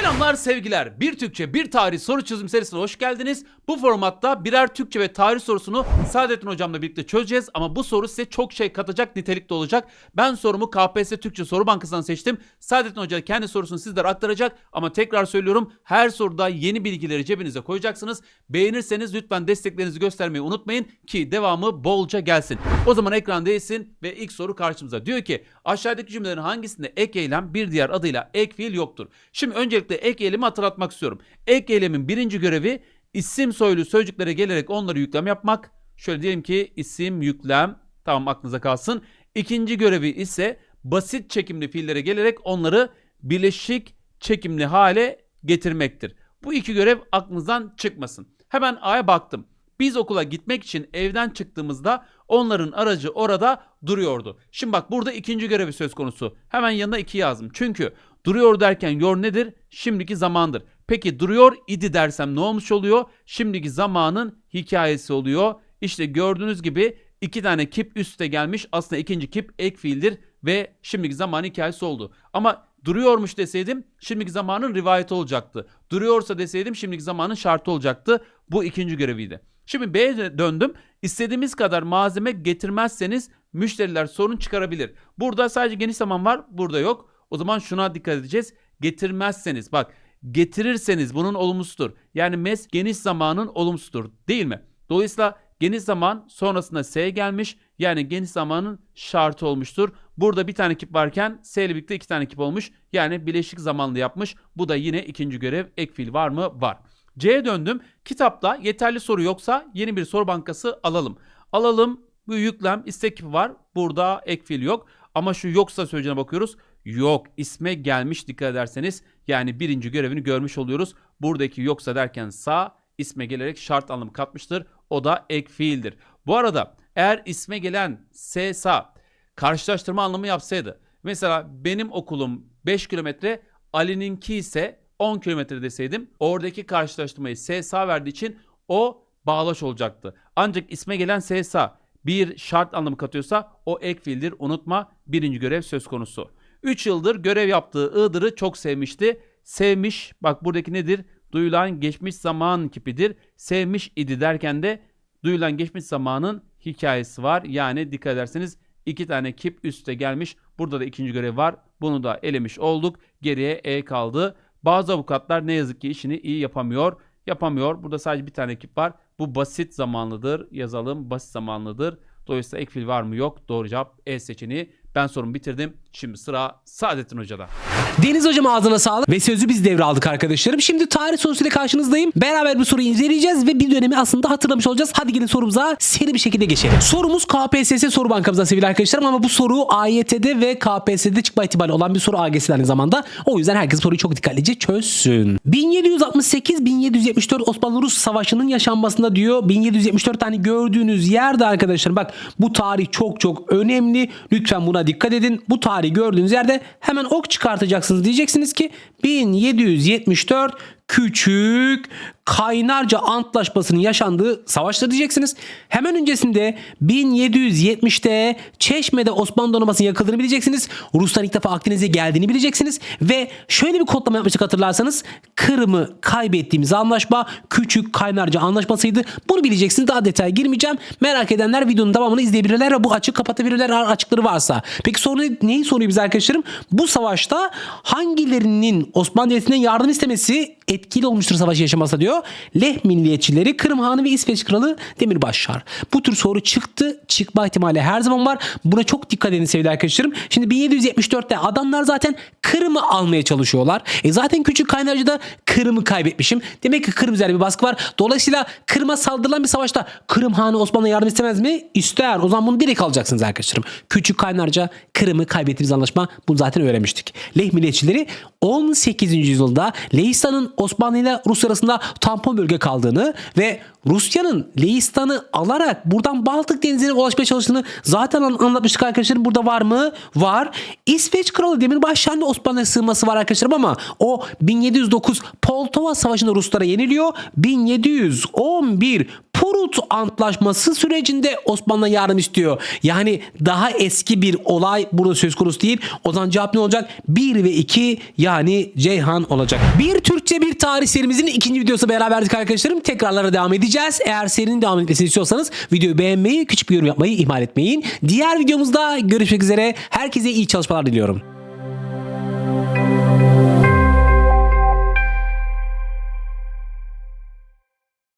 Selamlar sevgiler. Bir Türkçe bir tarih soru çözüm serisine hoş geldiniz. Bu formatta birer Türkçe ve tarih sorusunu Saadettin hocamla birlikte çözeceğiz. Ama bu soru size çok şey katacak nitelikte olacak. Ben sorumu KPSS Türkçe Soru Bankası'ndan seçtim. Saadettin Hoca kendi sorusunu sizlere aktaracak. Ama tekrar söylüyorum her soruda yeni bilgileri cebinize koyacaksınız. Beğenirseniz lütfen desteklerinizi göstermeyi unutmayın ki devamı bolca gelsin. O zaman ekran değilsin ve ilk soru karşımıza. Diyor ki aşağıdaki cümlelerin hangisinde ek eylem bir diğer adıyla ek fiil yoktur? Şimdi öncelikle ek eylemi hatırlatmak istiyorum. Ek eylemin birinci görevi isim soylu sözcüklere gelerek onları yüklem yapmak. Şöyle diyelim ki isim yüklem tamam aklınıza kalsın. İkinci görevi ise basit çekimli fiillere gelerek onları birleşik çekimli hale getirmektir. Bu iki görev aklınızdan çıkmasın. Hemen A'ya baktım. Biz okula gitmek için evden çıktığımızda onların aracı orada duruyordu. Şimdi bak burada ikinci görevi söz konusu. Hemen yanına iki yazdım. Çünkü duruyor derken yor nedir? Şimdiki zamandır. Peki duruyor idi dersem ne olmuş oluyor? Şimdiki zamanın hikayesi oluyor. İşte gördüğünüz gibi iki tane kip üste gelmiş. Aslında ikinci kip ek fiildir ve şimdiki zaman hikayesi oldu. Ama duruyormuş deseydim şimdiki zamanın rivayeti olacaktı. Duruyorsa deseydim şimdiki zamanın şartı olacaktı. Bu ikinci göreviydi. Şimdi B'ye döndüm. İstediğimiz kadar malzeme getirmezseniz müşteriler sorun çıkarabilir. Burada sadece geniş zaman var, burada yok. O zaman şuna dikkat edeceğiz. Getirmezseniz bak getirirseniz bunun olumsudur. Yani mes geniş zamanın olumsudur değil mi? Dolayısıyla geniş zaman sonrasında S gelmiş. Yani geniş zamanın şartı olmuştur. Burada bir tane kip varken S ile birlikte iki tane kip olmuş. Yani bileşik zamanlı yapmış. Bu da yine ikinci görev. Ek fiil var mı? Var. C'ye döndüm. Kitapta yeterli soru yoksa yeni bir soru bankası alalım. Alalım. Bu yüklem istek var. Burada ek fiil yok. Ama şu yoksa sözcüğüne bakıyoruz. Yok isme gelmiş dikkat ederseniz. Yani birinci görevini görmüş oluyoruz. Buradaki yoksa derken sağ isme gelerek şart anlamı katmıştır. O da ek fiildir. Bu arada eğer isme gelen S sağ karşılaştırma anlamı yapsaydı. Mesela benim okulum 5 kilometre Ali'ninki ise 10 kilometre deseydim oradaki karşılaştırmayı S sağ verdiği için o bağlaç olacaktı. Ancak isme gelen S sağ bir şart anlamı katıyorsa o ek fiildir unutma birinci görev söz konusu. 3 yıldır görev yaptığı Iğdır'ı çok sevmişti. Sevmiş bak buradaki nedir? Duyulan geçmiş zaman kipidir. Sevmiş idi derken de duyulan geçmiş zamanın hikayesi var. Yani dikkat ederseniz iki tane kip üste gelmiş. Burada da ikinci görev var. Bunu da elemiş olduk. Geriye E kaldı. Bazı avukatlar ne yazık ki işini iyi yapamıyor. Yapamıyor. Burada sadece bir tane ekip var. Bu basit zamanlıdır. Yazalım basit zamanlıdır. Dolayısıyla ek fiil var mı yok. Doğru cevap E seçeneği. Ben sorumu bitirdim. Şimdi sıra Saadettin Hoca'da. Deniz hocam ağzına sağlık ve sözü biz devraldık arkadaşlarım. Şimdi tarih sorusuyla karşınızdayım. Beraber bu soruyu inceleyeceğiz ve bir dönemi aslında hatırlamış olacağız. Hadi gelin sorumuza seri bir şekilde geçelim. Sorumuz KPSS soru bankamızdan sevgili arkadaşlarım ama bu soru AYT'de ve KPSS'de çıkma ihtimali olan bir soru AGS'de aynı zamanda. O yüzden herkes soruyu çok dikkatlice çözsün. 1768-1774 Osmanlı-Rus Savaşı'nın yaşanmasında diyor. 1774 tane gördüğünüz yerde arkadaşlar bak bu tarih çok çok önemli. Lütfen buna dikkat edin. Bu tarihi gördüğünüz yerde hemen ok çıkartacaksınız. Diyeceksiniz ki 1774 küçük Kaynarca Antlaşması'nın yaşandığı savaştır diyeceksiniz. Hemen öncesinde 1770'te Çeşme'de Osmanlı donanmasının yakıldığını bileceksiniz. Rusların ilk defa Akdeniz'e geldiğini bileceksiniz. Ve şöyle bir kodlama yapmıştık hatırlarsanız. Kırım'ı kaybettiğimiz anlaşma Küçük Kaynarca Anlaşması'ydı. Bunu bileceksiniz. Daha detay girmeyeceğim. Merak edenler videonun devamını izleyebilirler ve bu açık kapatabilirler eğer açıkları varsa. Peki soru neyi soruyor biz arkadaşlarım? Bu savaşta hangilerinin Osmanlı Devleti'nden yardım istemesi etkili olmuştur savaşı yaşaması diyor. Leh milliyetçileri, Kırım Hanı ve İsveç Kralı Demirbaşşar. Bu tür soru çıktı. Çıkma ihtimali her zaman var. Buna çok dikkat edin sevgili arkadaşlarım. Şimdi 1774'te adamlar zaten Kırım'ı almaya çalışıyorlar. E zaten küçük kaynarcıda Kırım'ı kaybetmişim. Demek ki Kırım üzerinde bir baskı var. Dolayısıyla Kırım'a saldırılan bir savaşta Kırım Hanı Osmanlı'ya yardım istemez mi? İster. O zaman bunu direkt alacaksınız arkadaşlarım. Küçük kaynarca Kırım'ı kaybettiğimiz anlaşma. Bunu zaten öğrenmiştik. Leh milliyetçileri 18. yüzyılda Leistan'ın Osmanlı ile Rusya arasında tampon bölge kaldığını ve Rusya'nın Leistan'ı alarak buradan Baltık Denizi'ne ulaşmaya çalıştığını zaten an- anlatmıştık arkadaşlarım. Burada var mı? Var. İsveç Kralı Demirbaş Şanlı Osmanlı'ya sığınması var arkadaşlarım ama o 1709 Poltava Savaşı'nda Ruslara yeniliyor. 1711 Prut Antlaşması sürecinde Osmanlı yardım istiyor. Yani daha eski bir olay burada söz konusu değil. O zaman cevap ne olacak? 1 ve 2 yani Ceyhan olacak. Bir Türkçe bir tarih serimizin ikinci videosu beraberdik arkadaşlarım. Tekrarlara devam edeceğiz. Eğer serinin devam etmesini istiyorsanız videoyu beğenmeyi, küçük bir yorum yapmayı ihmal etmeyin. Diğer videomuzda görüşmek üzere. Herkese iyi çalışmalar diliyorum.